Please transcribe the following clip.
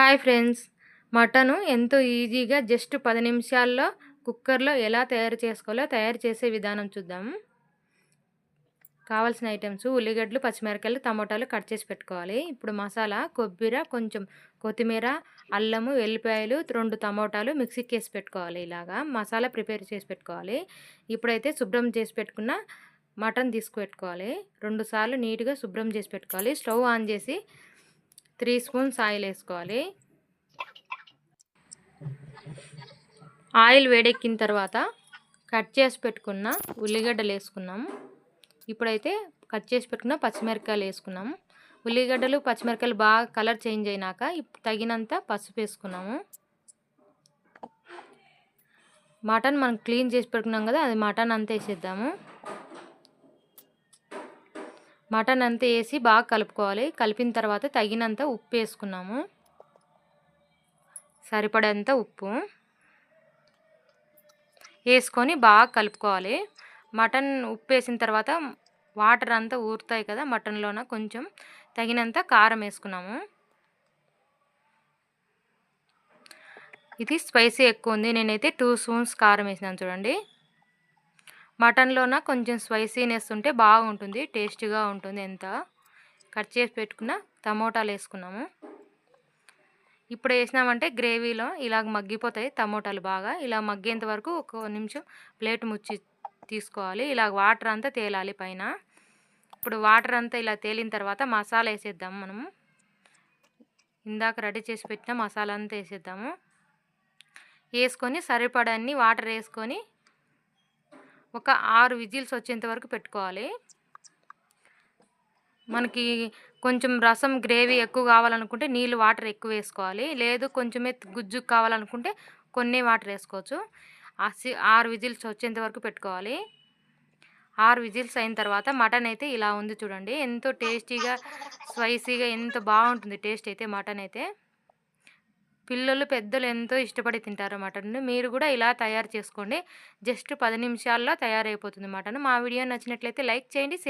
Hi friends. Mutton ఎంతో ఈజీగా just పది నిమిషాల్లో కుక్కర్లో ఎలా తయారు చేసుకోవాలో తయారు చేసే విధానం చూద్దాము కావాల్సిన ఐటమ్స్ ఉల్లిగడ్డలు పచ్చిమిరకాయలు టమోటాలు కట్ చేసి పెట్టుకోవాలి. ఇప్పుడు మసాలా కొబ్బరి కొంచెం కొత్తిమీర అల్లము వెల్లిపాయలు రెండు టమోటాలు మిక్సీకి వేసి పెట్టుకోవాలి. ఇలాగా మసాలా ప్రిపేర్ చేసి పెట్టుకోవాలి. ఇప్పుడైతే శుభ్రం చేసి పెట్టుకున్న మటన్ తీసుకుపెట్టుకోవాలి రెండు సార్లు నీట్గా శుభ్రం చేసి పెట్టుకోవాలి. స్టవ్ ఆన్ చేసి త్రీ స్పూన్స్ ఆయిల్ వేసుకోవాలి. ఆయిల్ వేడెక్కిన తర్వాత కట్ చేసి పెట్టుకున్న ఉల్లిగడ్డలు వేసుకున్నాము. ఇప్పుడైతే కట్ చేసి పెట్టుకున్న పచ్చిమిరపకాయలు వేసుకున్నాము. ఉల్లిగడ్డలు పచ్చిమిరపకాయలు బాగా కలర్ చేంజ్ అయినాక తగినంత పసుపు వేసుకున్నాము. మటన్ మనం క్లీన్ చేసి పెట్టుకున్నాం కదా అది మటన్ అంతా వేసేద్దాము. మటన్ అంతా వేసి బాగా కలుపుకోవాలి. కలిపిన తర్వాత తగినంత ఉప్పు వేసుకున్నాము. సరిపడేంత ఉప్పు వేసుకొని బాగా కలుపుకోవాలి. మటన్ ఉప్పు వేసిన తర్వాత వాటర్ అంతా ఊరుతాయి కదా మటన్లోన కొంచెం తగినంత కారం వేసుకున్నాము. ఇది స్పైసీ ఎక్కువ ఉంది. నేనైతే టూ స్పూన్స్ కారం వేసినాను చూడండి. మటన్లోన కొంచెం స్పైసీనెస్ ఉంటే బాగుంటుంది టేస్టీగా ఉంటుంది. ఎంత? కట్ చేసి పెట్టుకున్న టమోటాలు వేసుకున్నాము. ఇప్పుడు వేసినామంటే గ్రేవీలో ఇలాగ మగ్గిపోతాయి టమోటాలు బాగా. ఇలా మగ్గేంత వరకు ఒక నిమిషం ప్లేట్ ముచ్చి తీసుకోవాలి. ఇలా వాటర్ అంతా తేలాలి పైన. ఇప్పుడు వాటర్ అంతా ఇలా తేలిన తర్వాత మసాలా వేసేద్దాం మనము. ఇందాక రెడీ చేసి పెట్టిన మసాలా అంతా వేసేద్దాము. వేసుకొని సరిపడన్ని వాటర్ వేసుకొని ఒక ఆరు విజిల్స్ వచ్చేంత వరకు పెట్టుకోవాలి. మనకి కొంచెం రసం గ్రేవీ ఎక్కువ కావాలనుకుంటే నీళ్ళు వాటర్ ఎక్కువ వేసుకోవాలి. లేదు కొంచెమే గుజ్జు కావాలనుకుంటే కొన్ని వాటర్ వేసుకోవచ్చు. ఆరు విజిల్స్ వచ్చేంత వరకు పెట్టుకోవాలి. ఆరు విజిల్స్ అయిన తర్వాత మటన్ అయితే ఇలా ఉంది చూడండి. ఎంతో టేస్టీగా స్పైసీగా ఎంత బాగుంటుంది టేస్ట్ అయితే మటన్ అయితే. పిల్లలు పెద్దలు ఎంతో ఇష్టపడి తింటారు మటన్ మీరు కూడా ఇలా తయారు చేసుకోండి. జస్ట్ పది నిమిషాల్లో తయారైపోతుంది మటన్ మా వీడియో నచ్చినట్లయితే లైక్ చేయండి షేర్